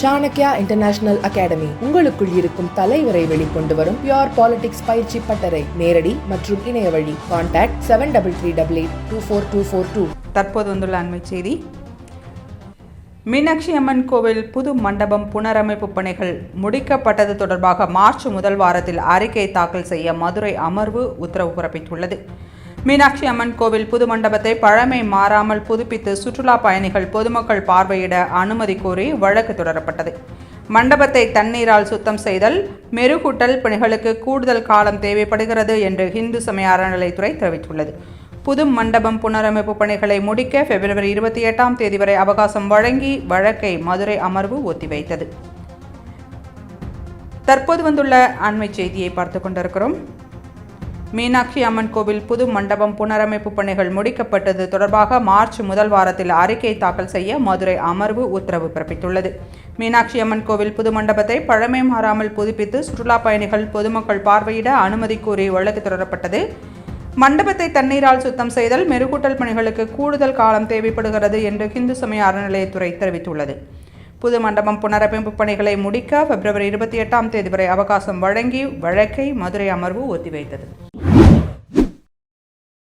Chanakya international academy உங்களுக்குள் இருக்கும் தலைவரை வெளிக்கொண்டு வரும் பியோர் பாலிடிக்ஸ் பயிற்சி பட்டறை. நேரடி மற்றும் இணைய வழி. Contact seven double three double eight two four two four two தற்போது வந்துள்ள அண்மை செய்தி. மீனாட்சி அம்மன் கோவில் புது மண்டபம் புனரமைப்பு பணிகள் முடிக்கப்பட்டது தொடர்பாக மார்ச் முதல் வாரத்தில் அறிக்கை தாக்கல் செய்ய மதுரை அமர்வு உத்தரவு பிறப்பித்துள்ளது. மீனாட்சி அம்மன் கோவில் புது மண்டபத்தை பழமை மாறாமல் புதுப்பித்து சுற்றுலா பயணிகள் பொதுமக்கள் பார்வையிட அனுமதி கோரி வழக்கு தொடரப்பட்டது. மண்டபத்தை தண்ணீரால் சுத்தம் செய்தல் மெருகூட்டல் பணிகளுக்கு கூடுதல் காலம் தேவைப்படுகிறது என்று இந்து சமய அறநிலைத்துறை தெரிவித்துள்ளது. புது மண்டபம் புனரமைப்பு பணிகளை முடிக்க பிப்ரவரி இருபத்தி எட்டாம் தேதி வரை அவகாசம் வழங்கி வழக்கை மதுரை அமர்வு ஒத்திவைத்தது. தற்போது வந்துள்ள அண்மை செய்தியை பார்த்து கொண்டிருக்கிறோம். மீனாட்சி அம்மன் கோவில் புது மண்டபம் புனரமைப்பு பணிகள் முடிக்கப்பட்டது தொடர்பாக மார்ச் முதல் வாரத்தில் அறிக்கை தாக்கல் செய்ய மதுரை அமர்வு உத்தரவு பிறப்பித்துள்ளது. மீனாட்சி அம்மன் கோவில் புது மண்டபத்தை பழமை மாறாமல் புதுப்பித்து சுற்றுலா பயணிகள் பொதுமக்கள் பார்வையிட அனுமதி கோரி வழக்கு தொடரப்பட்டது. மண்டபத்தை தண்ணீரால் சுத்தம் செய்தல் மெருகூட்டல் பணிகளுக்கு கூடுதல் காலம் தேவைப்படுகிறது என்று இந்து சமய அறநிலையத்துறை தெரிவித்துள்ளது. புது மண்டபம் புனரமைப்பு பணிகளை முடிக்க பிப்ரவரி இருபத்தி எட்டாம் தேதி வரை அவகாசம் வழங்கி வழக்கை மதுரை அமர்வு ஒத்திவைத்தது.